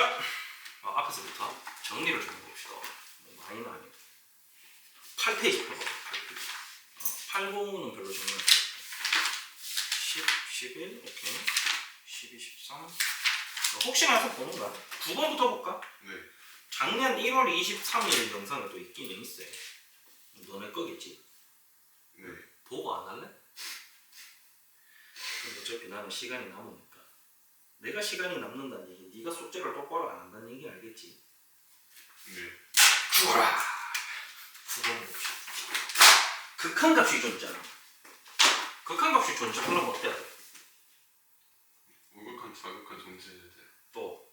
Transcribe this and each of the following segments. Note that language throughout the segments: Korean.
자, 어, 앞에서부터 정리를 좀 해봅시다. 뭐 많이는 아니고. 8페이지 펴봐. 8페이지. 어, 80은 별로 정리 안 했어. 10, 11, 오케이. 12, 13. 어, 혹시나 해서 보는 거야. 9번부터 볼까? 네. 작년 1월 23일 영상이 또 있기는 있어요. 너네 거겠지? 네. 보고 안 할래? 그럼 어차피 나는 시간이 남으니까. 내가 시간이 남는다는 얘기, 네가 숙제를 똑바로 안 한다는 얘기 알겠지? 네. 죽어라. 9번 봅시다. 극한값이 존재하는 거야. 극한값이 존재하려면 어때야 돼? 우극한 자극한 존재해야 돼. 또,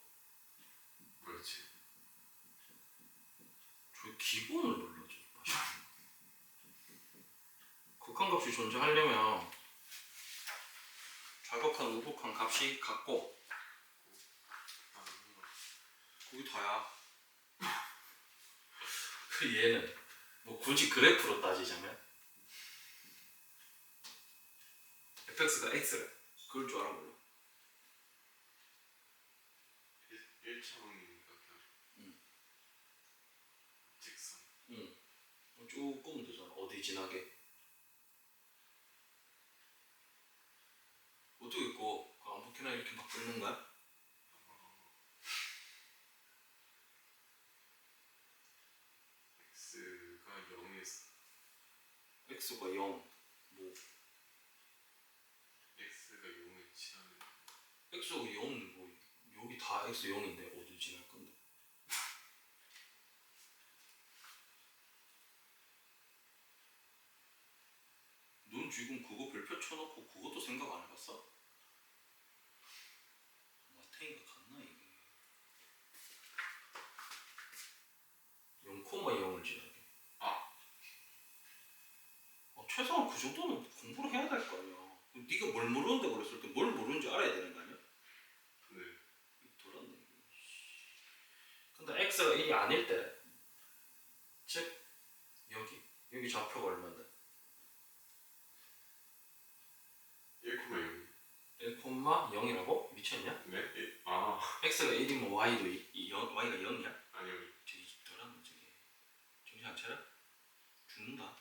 그렇지. 저 기본을 눌러줘. 극한값이 존재하려면 좌극한, 우극한 값이 같고 아, 그게 다야. 그 얘는 뭐 굳이 그래프로 따지자면 fx가 x래. 그럴 줄 알아 몰라. 1차원이니까 그냥. 음. 직선. 응. 뭐 쭉 끄면 되잖아. 어디 지나게. 어떻게 끄고 그 아무렇게나 이렇게 막 끄는 거야? x가 0에서 x가 0. 뭐 x가 0에 치하는 x가 0, 뭐 여기 다 x 0인데 어디 지날 건데? 넌 지금 그거 별표 쳐놓고 그것도 생각 안 해봤어? 마탱이가 같나 이게? 0,0을 지나게. 아. 어, 최소한 그 정도는 공부를 해야 될 거 아니야. 네가 뭘 모르는데 그랬을 때 뭘 모르는지 알아야 되는 거 아니야? 네. 돌았네. 근데 x가 1이 아닐 때, 즉 여기 여기 좌표가 얼마인데? 1,0 1,0이라고 미쳤냐? 네? 일- 아 x가 1이면 y도 이, 이 0, y가 0이야? 아니요 저기 돌았네 저기. 정신 안 차려? 죽는다.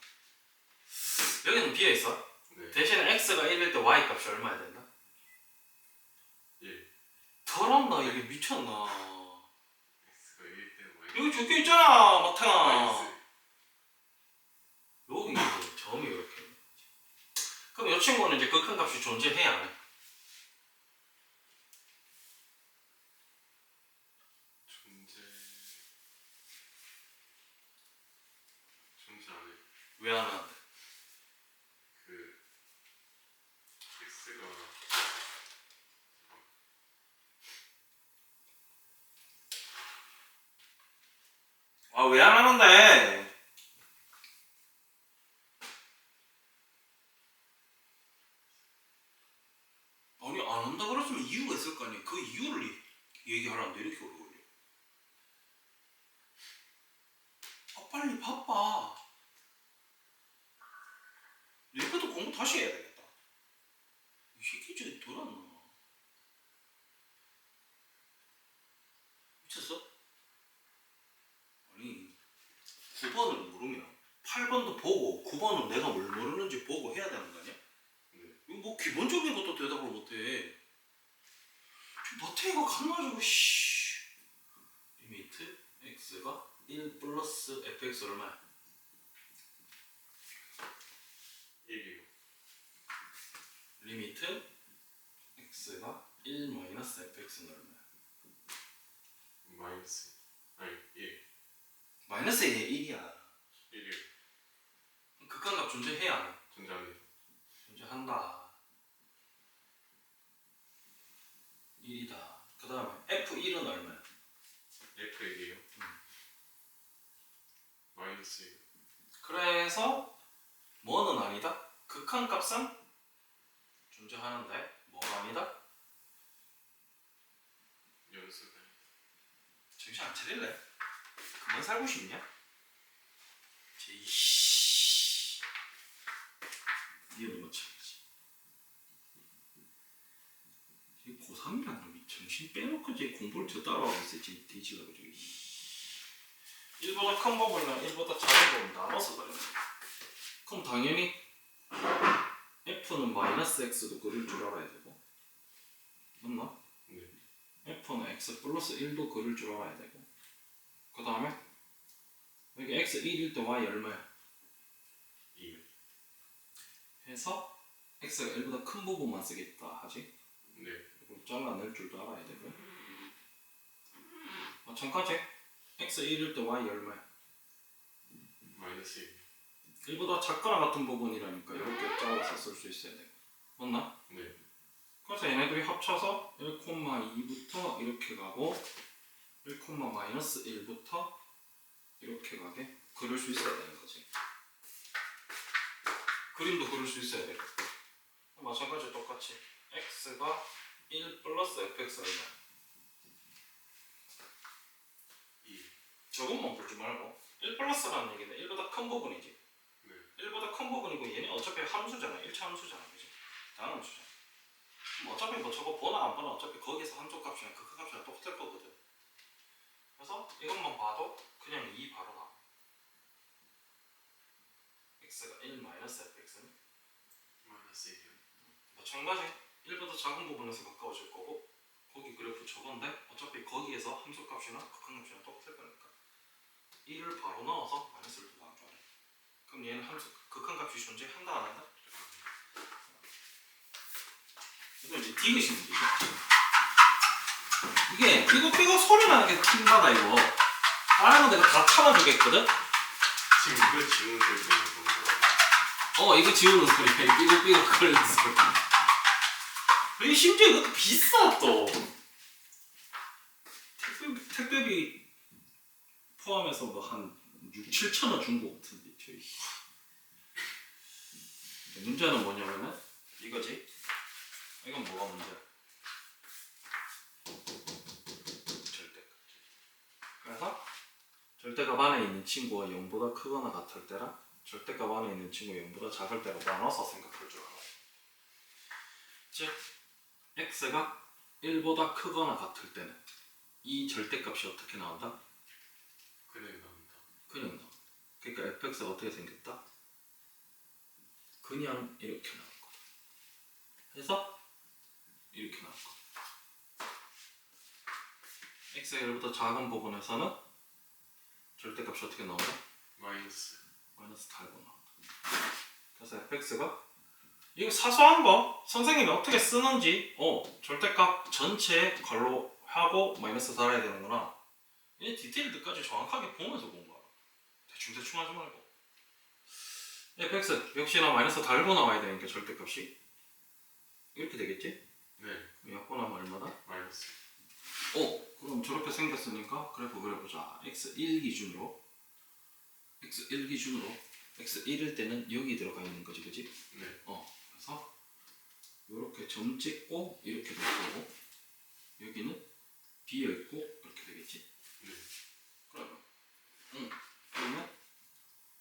여기는 비어 있어. 네 대신에 x가 1일 때 y 값이 얼마야 된다? 1 더럽나 이게 미쳤나? X가 1일 때 y 여기 적혀 있잖아, 마탱아. 마이너스 여기 이제 점이 이렇게. 그럼 이 친구는 이제 극한 값이 존재해야 안 해? 존재 존재 안 해 왜안 하는데? 그 x가 아 왜 안 하는데? 한다 그랬으면 이유가 있을 거 아니야. 그 이유를 이- 얘기하라는데 이렇게 오래 걸려. 아 빨리 바빠. 내일부터 공부 다시 해야 되겠다. 이 새끼 저기 돌았나? 미쳤어? 아니 9번을 모르면 8번도 보고 9번은 내가 뭘 모르는지 보고 해야 되는 거 아니야? 네 이거 뭐 기본적인 것도 대답을 못해. 저 마태가 간나가지고 씨. 리미트 x가 1 fx 얼마야? 1이요 리미트 x가 1 마이너스 fx는 얼마야? 마이너스 아니 1 마이너스 1이 1이야. 1이요 극한값 존재해야 안 해? 존재 안해 존재한다. 1이다. 그 다음에 f1은 얼마야? f 1이요 마이너스 1 그래서 뭐는 아니다? 극한 값은 존재하는데? 뭐가 아니다? 연수가 정신 안 차릴래? 그만 살고 싶냐? 제이씨. 이건 못이 고3이라는 놈이 정신 빼놓고 이제 공부를 저 따라하고 있어. 지금 뒤지려고 저기. 1보다 큰 부분이랑 1보다 작은 부분 나눠서 그래. 그럼 당연히 F는 마이너스 X도 그릴 줄 알아야 되고 맞나? 네. F는 X 플러스 1도 그릴 줄 알아야 되고 그 다음에 여기 X 1일 때 Y 얼마야? 2. 해서 X가 1보다 큰 부분만 쓰겠다 하지 네. 이걸 잘라낼 줄도 알아야 되고 마찬가지 x 1일 때 y 얼마야? 마이너스 1. 1보다 작거나 같은 부분이라니까 이렇게 잘라서 쓸 수 있어야 되고 맞나? 네. 그래서 얘네들이 합쳐서 1,2부터 이렇게 가고 1, 마이너스 1부터 이렇게 가게 그릴 수 있어야 되는 거지 그림도 그릴 수 있어야 되고 마찬가지 똑같이 x가 1 플러스 fx 얼마야? 2. 저것만 보지 말고 1 플러스라는 얘기는 1보다 큰 부분이지 네. 1보다 큰 부분이고 얘는 어차피 함수잖아 1차 함수잖아 그지? 다함수잖아 그럼 어차피 뭐 저거 보나 안 보나 어차피 거기서 함수 값이랑 극한 값이랑 똑같을 거거든. 그래서 이것만 봐도 그냥 2 바로 나와. x가 1 마이너스 fx는? 마이너스 1이요. 마찬가지 1보다 작은 부분에서 가까워질 거고 거기 그래프 저건데 어차피 거기에서 함수 값이나 극한 값이랑 똑같을 거니까 1을 바로 넣어서 마이너스를 또 그럼 얘는 함수 극한 값이 존재한다 안 한다? 이거 이제 디귿이 문제지 이게 삐걱 삐걱 소리 나는 게 킹받아 이거 다른 거 내가 다 참아주겠거든? 지금 이거 지우는 소리 들리는 거. 어 이거 지우는 소리야 삐걱 삐걱 거리는 소리 심지어 이것도 비싸 또 택배, 택배비 포함해서 뭐 한 6, 7천 원 준 거 같은데 문제는 뭐냐면은 이거지. 이건 뭐가 문제야? 절대값 그래서 절대값 안에 있는 친구가 0보다 크거나 같을 때랑 절대값 안에 있는 친구가 0보다 작을 때로 나눠서 생각할 줄 알아요 즉 x가 1보다 크거나 같을 때는 이 절대값이 어떻게 나온다? 그냥 나온다. 그냥 나와 그러니까 fx가 어떻게 생겼다? 그냥 이렇게 나올 거다 해서 이렇게 나올 거다 x가 1보다 작은 부분에서는 절대값이 어떻게 나온다? 마이너스. 마이너스 달고 나온다. 그래서 fx가 이거 사소한 거 선생님이 어떻게 쓰는지 어 절대값 전체 괄호 하고 마이너스 달아야 되는구나. 이 디테일들까지 정확하게 보면서 공부 하라. 대충 대충 하지 말고. fx 역시나 마이너스 달고 나와야 되니까 절대값이 이렇게 되겠지? 네. 약분 하면 얼마다? 마이너스. 어 그럼 저렇게 생겼으니까 그래프 그려보자. x1 기준으로 x1 기준으로 x1일 때는 여기 들어가 있는 거지 그지? 네. 어 그래서 이렇게 점 찍고 이렇게 될 거고 여기는 비어 있고 이렇게 되겠지? 네. 그러면 응 그러면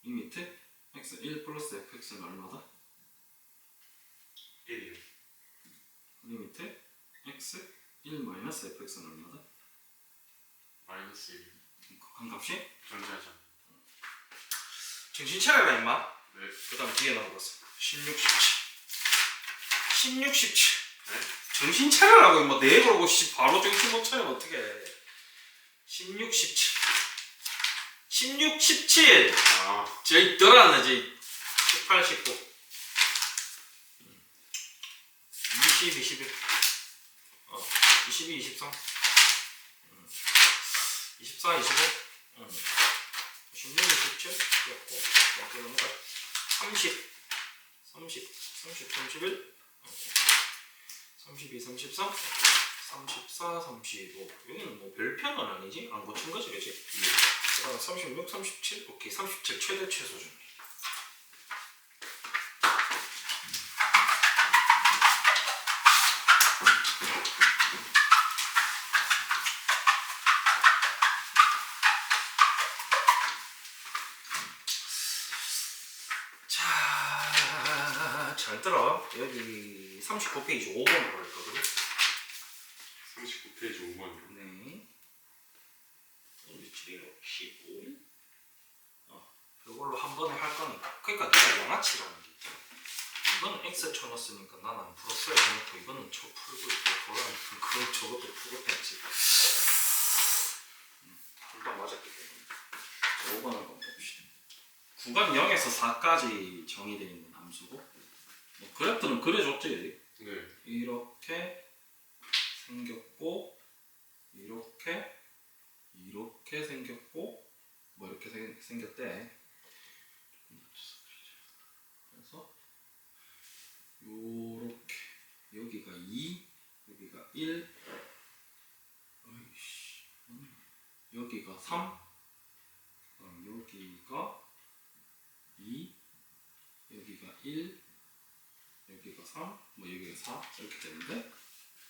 이 밑에 x1 플러스 fx는 얼마다? 1이요. 이 밑에 x1 마이너스 fx는 얼마다? 마이너스 1이요. 한 값이? 존재하지 않는. 정신 차려라 임마 네. 그 다음 뒤에 나온 것은 16, 17 16, 17 네? 정신 차려라고 임마 내 그러고 씨 바로 정신 못 차리면 어떡해 16, 17 16, 17 아. 저희 들어왔네 18, 19 20, 21 어, 22, 23 음. 24, 25 음. 16, 27 이었고 여기 넘어가 30 30, 30, 31 어. 32, 33 34, 35 여기는 뭐 별표는 아니지? 안 고친 거지 그지? 네. 그 다음 36, 37 오케이 37 최대 최소 중 자, 잘 들어. 여기 39페이지 5번으로 할 거거든. 39 페이지 5번이요. 네. 오늘 며칠이로 15일? 어, 이걸로 한 번에 할 거니까. 그러니까 내 가 양아치라는 게 있잖아. 이거는 X 쳐놨으니까 난 안 풀었어야 해놓고 이거는 쳐 풀고 있고 그거는 그럼 저것도 풀고 했지. 음, 둘다 맞았기 때문에. 자, 5번 한번 봅시다. 구간 0에서 4까지 정의되어 있는 함수고 뭐 그래프는 그려줬지. 네. 이렇게 생겼고 이렇게 이렇게 생겼고 뭐 이렇게 생, 생겼대 그래서 요렇게 여기가 2 여기가 1 어이씨 음, 여기가 3 그럼 여기가 2 여기가 1 여기가 3, 뭐 여기가 4 이렇게 되는데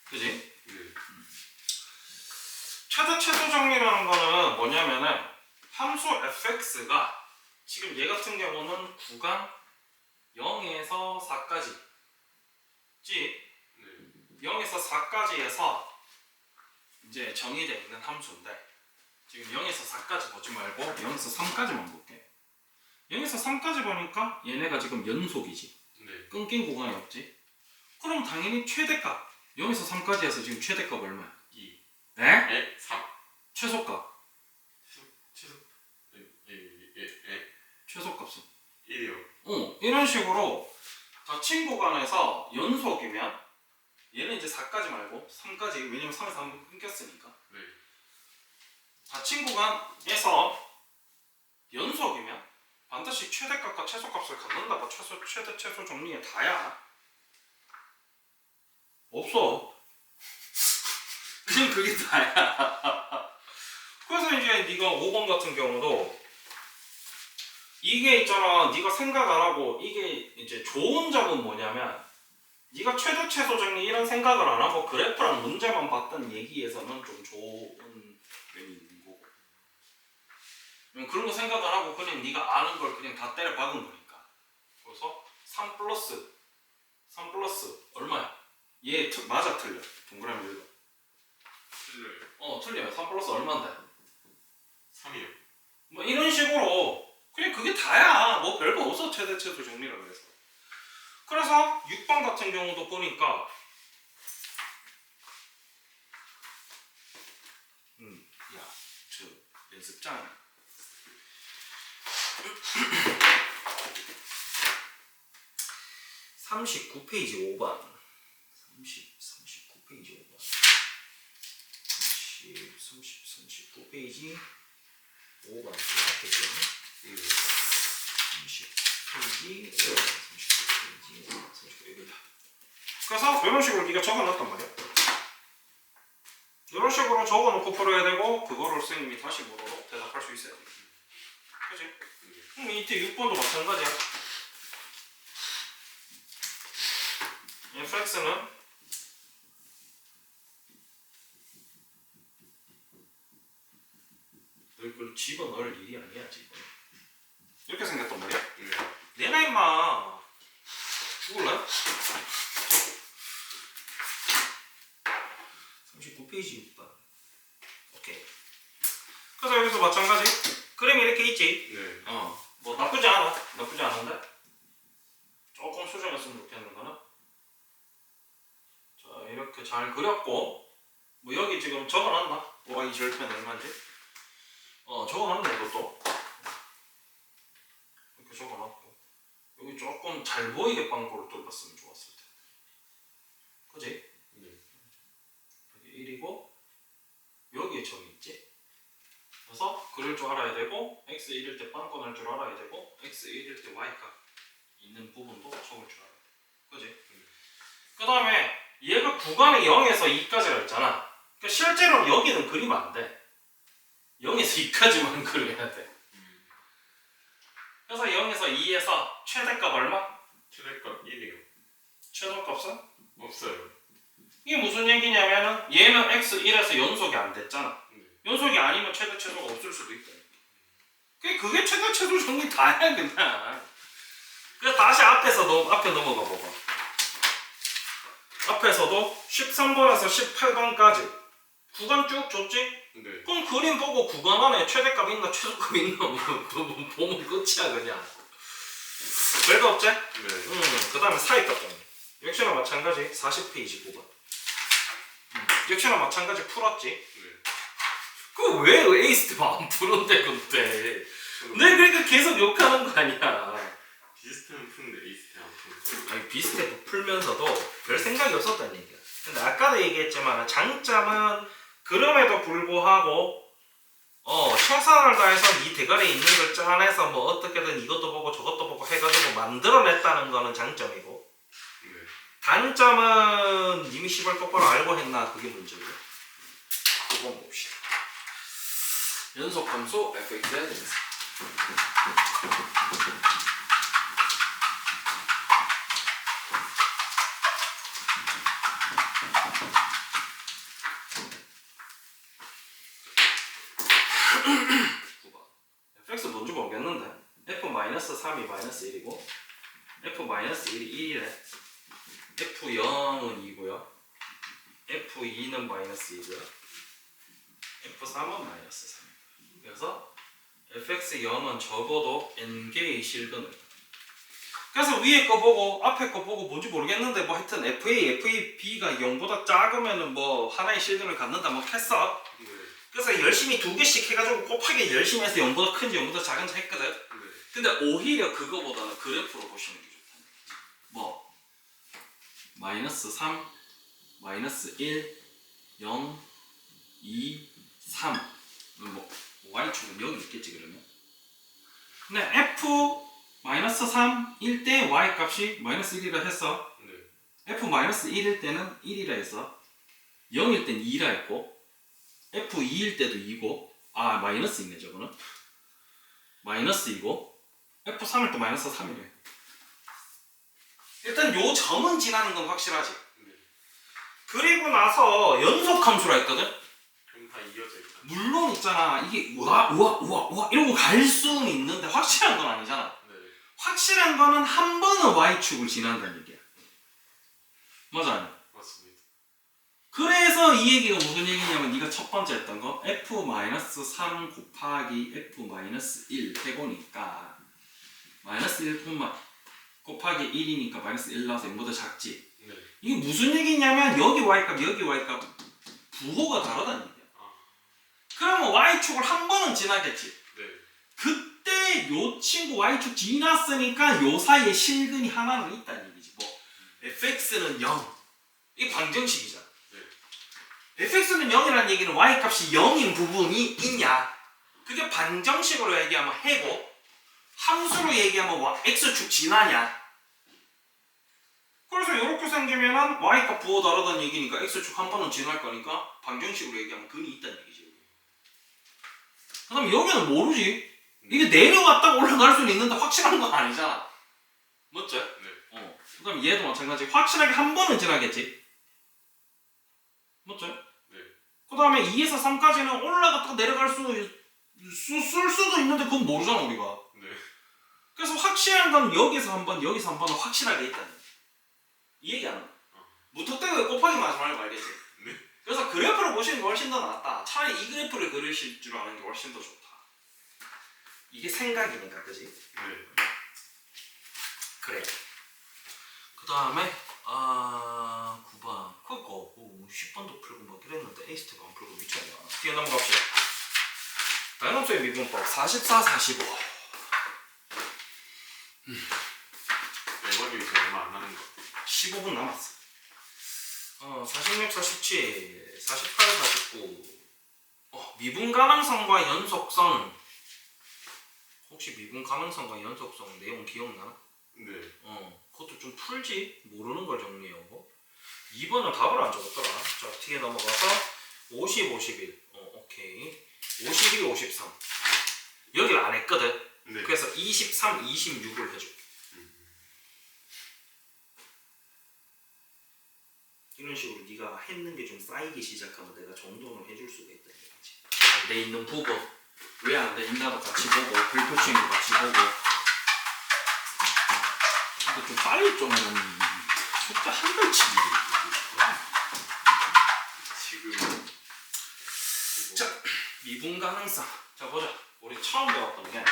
그지? 네. 최대 최소 정리라는 거는 뭐냐면은 함수 fx가 지금 얘 같은 경우는 구간 0에서 4까지 지 네. 0에서 4까지에서 이제 정의되어 있는 함수인데 지금 0에서 4까지 보지 말고 0에서 3까지만 볼게 0에서 3까지 보니까 얘네가 지금 연속이지 네. 끊긴 구간이 없지 그럼 당연히 최대값 0에서 3까지 해서 지금 최대값 얼마야? 2. 네? 에? 3. 최소값 최소. 예. 예. 예. 예. 최소값은 1이요. 어, 이런 식으로 닫힌 구간에서 연속이면 얘는 이제 4까지 말고 3까지 왜냐면 3에서 한번 끊겼으니까. 네. 닫힌 구간에서 연속이면 반드시 최대값과 최소값을 갖는다고 최소, 최대 최소 정리에 다야. 없어. 그냥 그게 다야. 그래서 이제 네가 5번 같은 경우도 이게 있잖아. 네가 생각 안 하고 이게 이제 좋은 점은 뭐냐면 네가 최대 최소 정리 이런 생각을 안 하고 그래프랑 문제만 봤던 얘기에서는 좀 좋은 면이 있는 거고. 그런 거 생각 안 하고 그냥 네가 아는 걸 그냥 다 때려 박은 거니까. 그래서 3 플러스 3 플러스 얼마야? 얘 틀- 맞아 틀려. 동그라미 읽어. 틀려요. 어 틀려요. 3 플러스 얼마인데? 3이요. 뭐 이런 식으로. 그냥 그게 다야. 뭐 별거 없어. 최대 최소 정리라 그래서 그래서 6번 같은 경우도 보니까 음 야 저 연습장. 39페이지 5번 30, 39페이지 5번 30, 30, 39페이지 5번 앞에 네. 30 페이지 39페이지 39 여기다 그래서 이런 식으로 네가 적어놨단 말이야 이런 식으로 적어놓고 풀어야 되고 그거를 선생님이 다시 물어도 대답할 수 있어야 돼 그지? 그럼 이때 6번도 마찬가지야 fx는 너 이걸 집어넣을 일이 아니야 지금 이렇게 생겼단 말이야 네. 내가 임마. 죽을래? 39페이지 6번 오케이. 그래서 여기서 마찬가지. 그림이 이렇게 있지? 네. 어, 뭐 나쁘지 않아. 나쁘지 않은데? 조금 수정했으면 좋겠는 거는. 자 이렇게 잘 그렸고 뭐 여기 지금 적어놨나? y 절편 얼마인지? 어 적어놨네 이것도. 이렇게 적어놨고 여기 조금 잘 보이게 빵꾸를 뚫었으면 좋았을 텐데 그지? 네. 여기 1이고 여기에 점이 있지? 그래서 그럴 줄 알아야 되고 x 1일 때 빵꾸 날줄 알아야 되고 x 1일 때 y가 있는 부분도 적을 줄 알아야 돼 그지? 그 다음에 얘가 구간이 0에서 2까지라 했잖아 그러니까 실제로 여기는 그리면 안 돼 0에서 2까지만 그려야 돼 그래서 0에서 2에서 최대값 얼마? 최대값 1이요. 최소값은? 없어요. 이게 무슨 얘기냐면은 얘는 x 1에서 연속이 안 됐잖아 네. 연속이 아니면 최대 최소가 없을 수도 있다. 그게 그게 최대 최소 정리 다야 그냥. 그래서 다시 앞에서 넘 앞에 넘어가 봐봐. 앞에서도 13번에서 18번까지 구간 쭉 줬지? 네. 그럼 그림 보고 구간 안에 최대값 있나 최소값 있나 뭐, 뭐, 뭐 보면 끝이야 그냥 별거 없지? 네. 음, 그 다음에 사이값 정리 역시나 마찬가지 40페이지 9번 음, 역시나 마찬가지 풀었지? 네. 그거 왜 에이스텝 안 푸는데 근데 내 그러니까 계속 욕하는 거 아니야 비슷한 푸는데 에이스테 안 푸는 거. 아니 비슷해 풀면서도 별 생각이 없었다는 얘기야. 근데 아까도 얘기했지만 장점은 그럼에도 불구하고 어 최선을 다해서 이 대가리에 있는 걸 짜내서 뭐 어떻게든 이것도 보고 저것도 보고 해가지고 만들어냈다는 거는 장점이고 네. 단점은 이미 시발 똑바로 알고 했나 그게 문제고 그거 봅시다. 연속 함수 fx에 대해서 fx 뭔지 모르겠는데 f-3이 마이너스 1이고 f-1이 1이래. F0은 2고요. F2는 마이너스 2고요. F3은 마이너스 3 그래서 fx 0은 적어도 n개의 실근을 그래서 위에 거 보고 앞에 거 보고 뭔지 모르겠는데 뭐 하여튼 fa, fab가 0보다 작으면은 뭐 하나의 실근을 갖는다 뭐 했어 네. 그래서 열심히 두 개씩 해가지고 곱하기 열심히 해서 0보다 큰지 0보다 작은지 했거든. 네. 근데 오히려 그거보다는 그래프로 보시는 게 좋다. 뭐 마이너스 3, 마이너스 1, 0, 2, 3. 뭐 y축은 여기 있겠지 그러면. 근데 f 마이너스 3일 때 y 값이 마이너스 1이라 했어. 네. f 마이너스 1일 때는 1이라 했어. 0일 땐 2라 했고 f 2일 때도 2고 아 마이너스 있네 저거는 마이너스 2고 f3일 때 마이너스 3이래 일단 요 점은 지나는 건 확실하지 네. 그리고 나서 연속 함수라 했거든 그럼 다 이어져 있다. 물론 있잖아 이게 우와 우와 우와 우와 이러고 갈 수는 있는데 확실한 건 아니잖아 네. 확실한 거는 한 번은 y축을 지난다는 얘기야 맞아 맞습니다. 그래서 이 얘기가 무슨 얘기냐면 네가 첫 번째 했던 거 f-3 곱하기 f-1 해보니까 마이너스 1 콤마 곱하기 1이니까 마이너스 1 나와서 0보다 작지 네. 이게 무슨 얘기냐면 여기 y값 여기 y값 부호가 다르다는 얘기야 아. 그러면 y축을 한 번은 지나겠지 네. 그때 요 친구 y축 지났으니까 요 사이에 실근이 하나는 있다는 얘기지 뭐 fx는 0 이게 방정식이잖아 네. fx는 0이라는 얘기는 y값이 0인 부분이 있냐 그게 반정식으로 얘기하면 해고 함수로 얘기하면 와- x축 지나냐 그래서 이렇게 생기면은 y값 부호 다르다는 얘기니까 x축 한 번은 지날 거니까 방정식으로 얘기하면 근이 있다는 얘기지 그 다음에 여기는 모르지 이게 내려갔다가 올라갈 수는 있는데 확실한 건 아니잖아 맞죠? 네. 어. 그 다음에 얘도 마찬가지 확실하게 한 번은 지나겠지 맞죠? 네. 그 다음에 2에서 3까지는 올라갔다가 내려갈 수, 수, 쓸 수도 있는데 그건 모르잖아 우리가 네. 그래서 확실한 건 여기서 한 번, 여기서 한 번은 확실하게 있다는 거야. 이 얘기 안 해. 무턱대고 곱하기 하지 말고 알겠지? 네. 그래서 그래프를 보시는 게 훨씬 더 낫다. 차라리 이 그래프를 그리실 줄 아는 게 훨씬 더 좋다. 이게 생각이니까, 그지? 네. 그래. 그 다음에, 아, 9번. 그거, 오, 10번도 풀고 막 이랬는데, 에이스트가 안 풀고 미쳤냐. 뒤에 넘어갑시다. 다이너스의 미분법 44, 45. 매번이 이제 얼마 안 나는 거. 15분 남았어. 어, 46, 47, 48, 49. 어, 미분 가능성과 연속성. 혹시 미분 가능성과 연속성 내용 기억나? 네. 어, 그것도 좀 풀지. 모르는 걸 정리하고. 2번은 답을 안 적었더라. 자, 뒤에 넘어가서 50, 51. 어, 오케이. 52, 53. 여기를 안 했거든. 네. 그래서 23, 26을 해줄게. 이런 식으로 네가 했는 게 좀 쌓이기 시작하면 내가 정돈을 해줄 수가 있다는 얘기지. 안돼 있는 부분 왜안돼 있나도 같이 보고 거 같이 보고. 근데 좀 빨리 좀 숫자 한 달치기. 지금 미분 가능성. 자 보자. 우리 처음 배웠던 게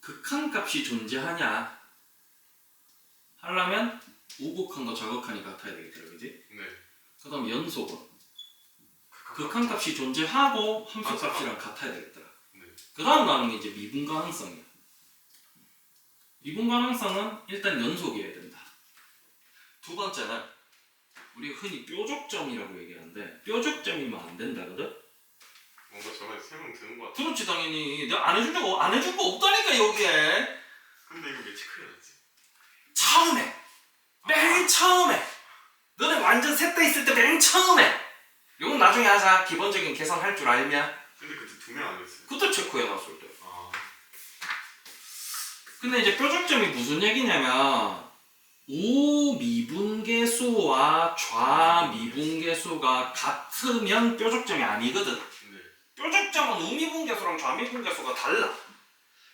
극한값이 존재하냐 하려면 우극한과 좌극한이 같아야 되겠더라, 그지? 네. 그 다음 연속은 극한 값이 존재하고 함수 값이랑 같아야 되겠더라. 네. 그 다음 나오는 게 이제 미분 가능성이야. 미분 가능성은 일단 연속이어야 된다. 두 번째는 우리가 흔히 뾰족점이라고 얘기하는데 뾰족점이면 안 된다거든. 뭔가 저번에 세명 드는 것 같아. 그렇지 당연히 내가 안 해준 거안 해준 거 없다니까 여기에 근데 이거 왜 체크해야 하지? 처음에 맨 처음에 너네 완전 셋다 있을 때 맨 처음에 이건 나중에 하자 기본적인 계산 할 줄 알면 근데 그때 두명안 했어요. 그때 체크해 놨을 때 아. 근데 이제 뾰족점이 무슨 얘기냐면 우미분계수와 좌미분계수가 같으면 뾰족점이 아니거든 네. 뾰족점은 우미분계수랑 좌미분계수가 달라.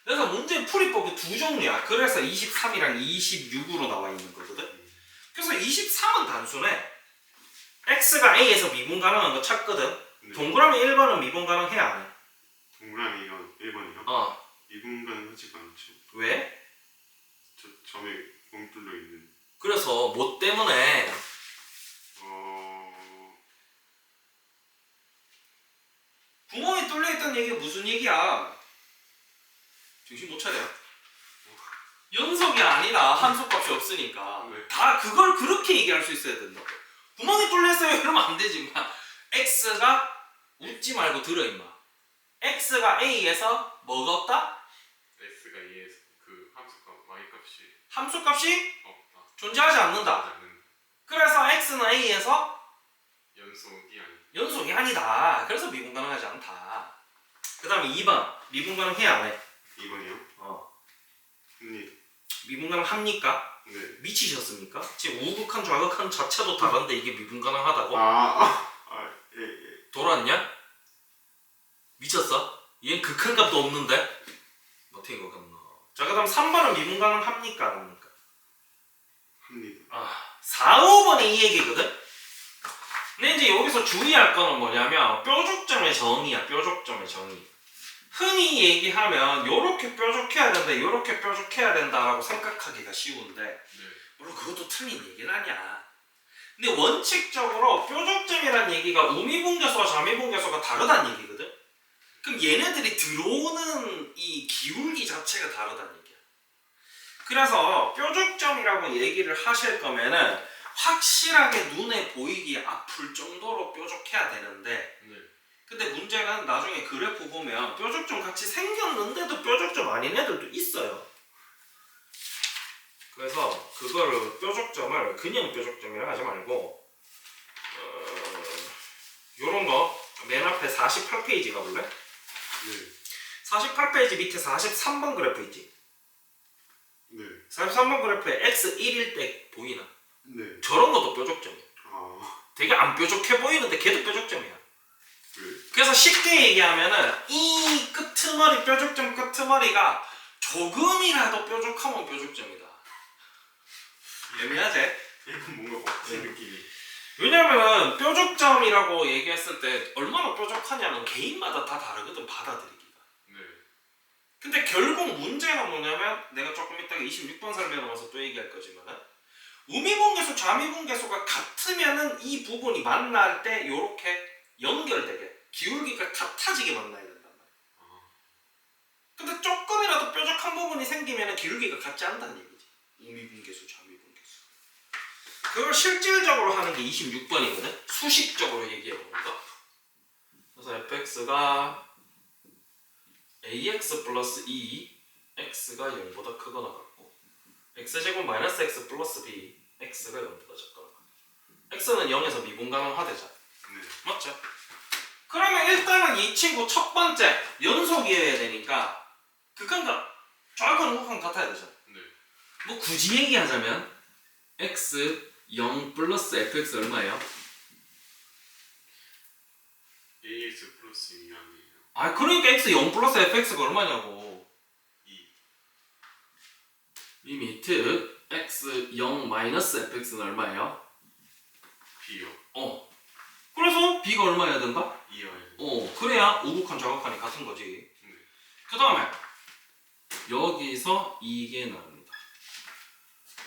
그래서 문제 풀이법이 두 종류야. 그래서 23이랑 26으로 나와 있는 거거든. 그래서 23은 단순해. X가 a에서 미분 가능한 거 찾거든. 네. 동그라미 1번은 미분 가능해야 안 해? 동그라미가 1번이요? 어. 이분간은 하지가 않죠. 왜? 저 점에 뻥 뚫려 있는. 그래서 뭐 때문에 어. 구멍이 뚫려 있다는 얘기가 무슨 얘기야? 정신 못 차려. 연속이 아니라 함수값이 없으니까 네. 다 그걸 그렇게 얘기할 수 있어야 된다고. 구멍이 뚫려 있어요 이러면 안 되지 마. x가 웃지 말고 들어 임마. x가 a에서 먹었다? X가 2에서 그 함수값 Y 값이 함수값이 없다. 존재하지 않는다. 않는 그래서 x는 a에서 연속이 아니. 연속이 아니다. 그래서 미분 가능하지 않다. 그 다음에 2번 미분 가능해 안 해? 2번이요? 어. 합니. 미분 가능합니까? 네. 미치셨습니까? 지금 우극한 좌극한 자체도 다른데 이게 미분 가능하다고? 아, 아, 아, 예, 예. 돌았냐? 미쳤어? 얘는 극한 값도 없는데? 어떻게 이거 같나? 자 그 다음 3번은 미분 가능합니까? 안 합니까? 합니다. 아 4, 5번이 이 얘기거든? 근데 이제 여기서 주의할 거는 뭐냐면 뾰족점의 정의야 뾰족점의 정의 흔히 얘기하면 요렇게 뾰족해야 된다 요렇게 뾰족해야 된다라고 생각하기가 쉬운데 네. 물론 그것도 틀린 얘기는 아니야. 근데 원칙적으로 뾰족점이라는 얘기가 우미분계수와 좌미분계수가 다르다는 얘기거든. 그럼 얘네들이 들어오는 이 기울기 자체가 다르다는 얘기야. 그래서 뾰족점이라고 얘기를 하실 거면은 확실하게 눈에 보이기 아플 정도로 뾰족해야 되는데 네. 근데 문제는 나중에 그래프 보면 뾰족점 같이 생겼는데도 뾰족점 아닌 애들도 있어요. 그래서 그거를 뾰족점을 그냥 뾰족점이라 하지 말고 어, 요런 거맨 앞에 48페이지 가볼래? 네. 48페이지 밑에 43번 그래프 있지? 네. 43번 그래프에 x 1일 때 보이나? 네. 저런 것도 뾰족점이야. 아, 되게 안 뾰족해 보이는데 걔도 뾰족점이야. 그, 그래서 쉽게 얘기하면은 이 끄트머리 뾰족점 끄트머리가 조금이라도 뾰족하면 뾰족점이다. 애매하지? 약간 뭔가 억지 네. 느낌이. 왜냐면 뾰족점이라고 얘기했을 때 얼마나 뾰족하냐는 개인마다 다 다르거든 받아들이기가. 네. 근데 결국 문제가 뭐냐면 내가 조금 이따가 26번 설명을 와서 또 얘기할 거지만은 우미분계수 좌미분계수가 같으면은 이 부분이 만날 때 요렇게 연결되게 기울기가 같아지게 만나야 된단 말이야. 아, 근데 조금이라도 뾰족한 부분이 생기면 기울기가 같지 않다는 얘기지. 우미분계수, 좌미분계수. 그걸 실질적으로 하는 게 26번이거든. 수식적으로 얘기해 보는 거. 그래서 fx가 ax 플러스 2, x가 0보다 크거나 같고 x제곱 마이너스 x 플러스 b, x가 0보다 작거나 같고 x는 0에서 미분 가능하대잖아. 네. 맞죠? 그러면 일단은 이 친구 첫 번째 연속이어야 되니까 극한과 좌극한 우극한 같아야 되잖아. 네. 뭐 굳이 얘기하자면 x 0 플러스 fx 얼마예요? AX 플러스 2 아니에요. 아 그러니까 x 0 플러스 fx가 얼마냐고. 2. 리미트 x 0 마이너스 fx는 얼마예요? B요. 어. 그래서 b가 얼마여야 된다? 2여야 돼. 어 그래야 우극한 좌극한이 같은 거지. 네. 그 다음에 여기서 이게 나옵니다.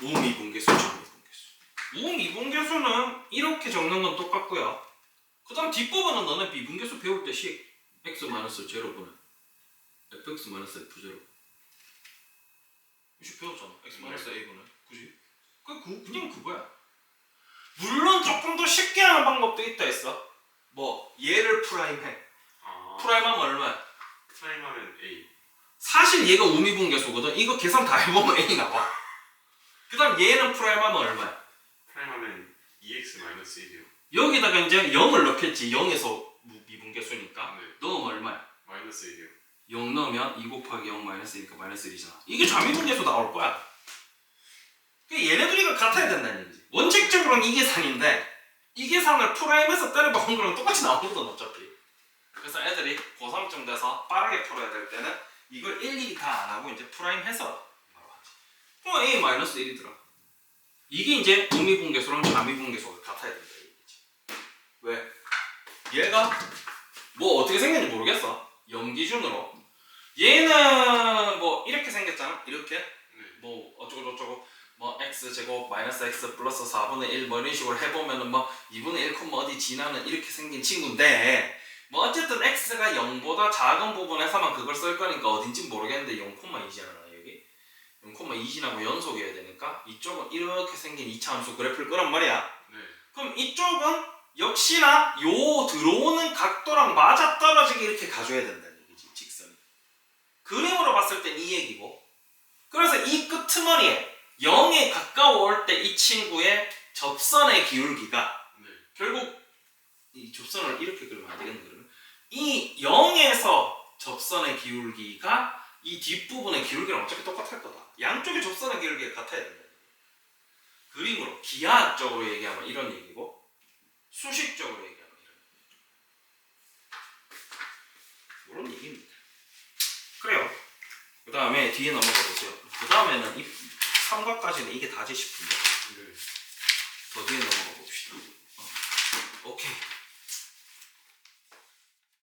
우미분계수 정미분계수. 우미분계수는 이렇게 적는 건 똑같고요. 그 다음 뒷부분은 너네 미분계수 배울 때식 x-제로분은 fx-f0 이식 배웠잖아. x-a분은 그지? 그, 그, 그냥 그거야. 물론 조금 더 쉽게 하는 방법도 있다 했어 뭐 얘를 프라임해 아. 프라임하면 얼마야? 프라임하면 A. 사실 얘가 우미분계수거든. 이거 계산 다 해보면 A 나와. 그 다음 얘는 프라임하면 얼마야? 프라임하면 EX 마이너스 1이요. 여기다가 이제 0을 넣겠지. 0에서 미분계수니까. 네. 넣으면 얼마야? 마이너스 1이요. 0 넣으면 2 곱하기 0 마이너스 1이니까 마이너스 1이잖아. 이게 좌미분계수 나올 거야. 그러니까 얘네들이가 같아야 된다는 얘기지. 원칙적으로는 이 계산인데 이 계산을 프라임에서 때려박은 거랑 똑같이 나오거든 어차피. 그래서 애들이 고3쯤 돼서 빠르게 풀어야 될 때는 이걸 일일이 다 안 하고 이제 프라임 해서 바로 하지. 그럼 A 마이너스 1이더라. 이게 이제 우미분계수랑 좌미분계수가 같아야 된다 이 얘기지. 왜? 얘가 뭐 어떻게 생겼는지 모르겠어. 0 기준으로. 얘는 뭐 이렇게 생겼잖아. 이렇게 네. 뭐 어쩌고 저쩌고 뭐 x 제곱 마이너스 x 플러스 4분의 1 뭐 이런 식으로 해보면은 뭐 2분의 1 콤마 어디 지나는 이렇게 생긴 친구인데 뭐 어쨌든 x가 0보다 작은 부분에서만 그걸 쓸 거니까 어딘지 모르겠는데 0 콤마 2지나나 여기. 0 콤마 2지나고 연속이어야 되니까 이쪽은 이렇게 생긴 이차함수 그래프를 끄란 말이야. 네. 그럼 이쪽은 역시나 요 들어오는 각도랑 맞아 떨어지게 이렇게 가줘야 된다는 얘기지 직선이. 그림으로 봤을 땐 이 얘기고. 그래서 이 끄트머리에 0에 가까워올 때 이 친구의 접선의 기울기가 네. 결국 이 접선을 이렇게 그리면 안 되겠네 그러면. 이 0에서 접선의 기울기가 이 뒷부분의 기울기랑 어차피 똑같을 거다. 양쪽의 접선의 기울기가 같아야 된다. 그림으로 기하학적으로 얘기하면 이런 얘기고 수식적으로 얘기하면 이런 얘기 이런 얘기입니다. 그래요. 그 다음에 뒤에 넘어가 보세요. 그 다음에는 이 삼각까지는 이게 다지 싶은데 네. 더 뒤에 넘어가 봅시다 어. 오케이